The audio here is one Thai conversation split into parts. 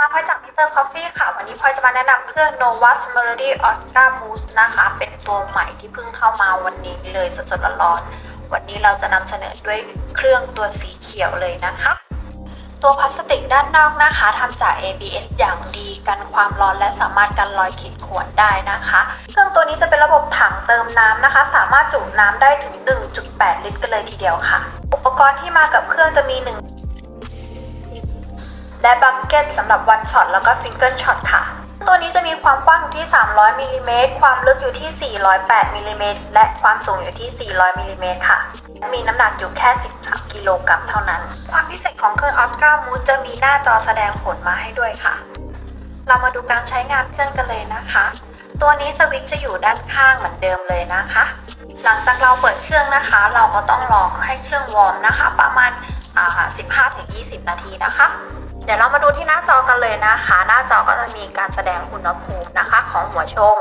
มาพลอยจากมิสเตอร์คอฟฟี่ค่ะ วันนี้พลอยจะมาแนะนำเครื่อง Nova Melody Oscar Mousse นะคะ เป็นตัวใหม่ที่เพิ่งเข้ามาวันนี้เลยสดๆร้อนๆวันนี้เราจะนำเสนอด้วยเครื่องตัวสีเขียวเลยนะคะ ตัวพลาสติกด้านนอกนะคะทำจาก ABS อย่างดีกันความร้อนและสามารถกันรอยขีดข่วนได้นะคะ เครื่องตัวนี้จะเป็นระบบถังเติมน้ำนะคะ สามารถจุน้ำได้ถึง 1.8 ลิตรกันเลยทีเดียวค่ะ อุปกรณ์ที่มากับเครื่องจะมี 1 และบัคเก็ตสำหรับวันช็อตแล้วก็ซิงเกิลช็อตค่ะ ตัวนี้จะมีความกว้างอยู่ที่ 300มิลลิเมตรความลึกอยู่ที่ 408มิลลิเมตรและความสูงอยู่ที่ 400มิลลิเมตรค่ะ มีน้ำหนักอยู่แค่ 13 กิโลกรัมเท่านั้น ความพิเศษของเครื่อง Oscar Mousse จะมีหน้าจอแสดงผลมาให้ด้วยค่ะ เรามาดูการใช้งานเครื่องกันเลยนะคะ ตัวนี้สวิตช์จะอยู่ด้านข้างเหมือนเดิมเลยนะคะ หลังจากเราเปิดเครื่องนะคะ เราก็ต้องรอให้เครื่องวอร์มนะคะ ประมาณ15-20 นาทีนะคะ ดี๋ยวเรามาดูที่หน้าจอกันเลยนะคะ หน้าจอก็จะมีการแสดงอุณหภูมินะคะ ของหัวชง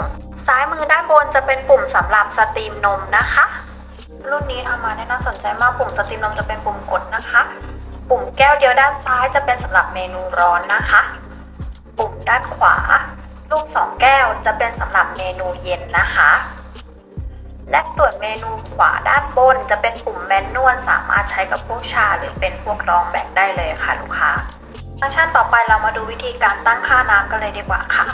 ซ้ายมือด้านบนจะเป็นปุ่มสำหรับสตรีมนมนะคะ รุ่นนี้ทำมาแน่าสนใจมากปุ่มสตรีมนมจะเป็นปุ่มกดนะคะ ปุ่มแก้วเดียวด้านซ้ายจะเป็นสำหรับเมนูร้อนนะคะ ปุ่มด้านขวาลูกสองแก้วจะเป็นสำหรับเมนูเย็นนะคะและส่วนเมนูขวาด้านบนจะเป็นปุ่มแมนนวลสามารถใช้กับพวกชาหรือเป็นพวกรองแบ่งได้เลยค่ะลูกค้า ฟังก์ชันต่อไปเรามาดูวิธีการตั้งค่าน้ำกันเลยดีกว่าค่ะ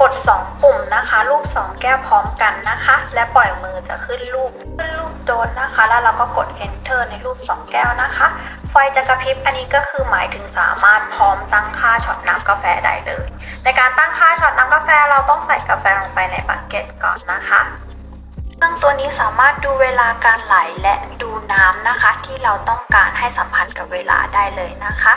กด 2 ปุ่มนะคะ รูป 2 แก้วพร้อมกันนะคะ และปล่อยมือจะขึ้นรูปขึ้นรูปโดนนะคะ แล้วเราก็กด enter ในรูป 2 แก้วนะคะ ไฟจะกระพริบอันนี้ก็คือหมายถึงสามารถพร้อมตั้งค่าช็อตน้ำกาแฟได้เลย ในการตั้งค่าช็อตน้ำกาแฟเราต้องใส่กาแฟลงไปในบักเก็ตก่อนนะคะเครื่องตัวนี้สามารถดูเวลาการไหลและดูน้ำนะคะ ที่เราต้องการให้สัมพันธ์กับเวลาได้เลยนะคะ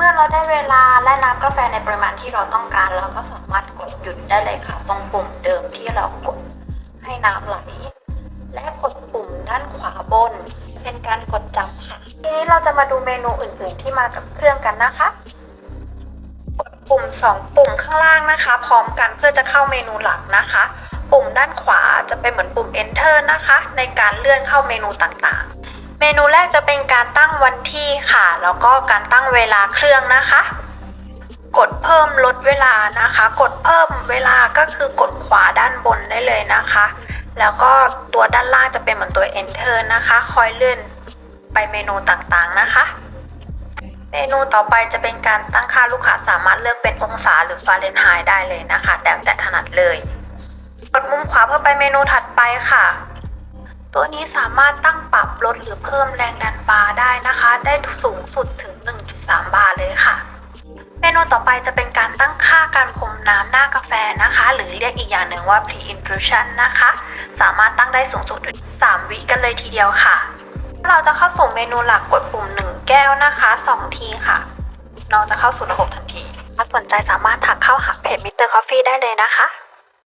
มื่อเราได้เวลาและน้ำกาแฟในปริมาณที่เราต้องการ เราก็สามารถกดหยุดได้เลยค่ะ ตรงปุ่มเดิมที่เรากดให้น้ำไหลและกดปุ่มด้านขวาบน เป็นการกดจับค่ะ ทีนี้เราจะมาดูเมนูอื่น ๆ ที่มากับเครื่องกันนะคะ กดปุ่ม 2 ปุ่มข้างล่างนะคะ พร้อมกันเพื่อจะเข้าเมนูหลักนะคะ ปุ่มด้านขวาจะเป็นเหมือนปุ่ม enter นะคะ ในการเลื่อนเข้าเมนูต่างๆ เมนูแรกจะเป็นการตั้งวันที่ค่ะ แล้วก็การตั้งเวลาเครื่องนะคะ กดเพิ่มลดเวลานะคะ กดเพิ่มเวลาก็คือกดขวาด้านบนได้เลยนะคะ แล้วก็ตัวด้านล่างจะเป็นเหมือนตัว enter นะคะ คอยเลื่อนไปเมนูต่างๆนะคะ เมนูต่อไปจะเป็นการตั้งค่าลูกค้าสามารถเลือกเป็นองศาหรือฟาเรนไฮต์ได้เลยนะคะแต่แต่ถนัดเลย กดมุมขวาเพื่อไปเมนูถัดไปค่ะ ตัวนี้สามารถตั้งปรับลดหรือเพิ่มแรงดันบาร์ได้นะคะ ได้สูงสุดถึง 1.3 บาร์เลยค่ะ เมนูต่อไปจะเป็นการตั้งค่าการพรมน้ำหน้ากาแฟนะคะ หรือเรียกอีกอย่างหนึ่งว่า pre-infusion นะคะ สามารถตั้งได้สูงสุดถึง3วิกันเลยทีเดียวค่ะ เราจะเข้าสู่เมนูหลักกดปุ่ม 1 แก้วนะคะ2ทีค่ะ น้องจะเข้าสู่ระบบทันที ถ้าสนใจสามารถถักเข้าหาเพจ Mr. Coffee ได้เลยนะคะ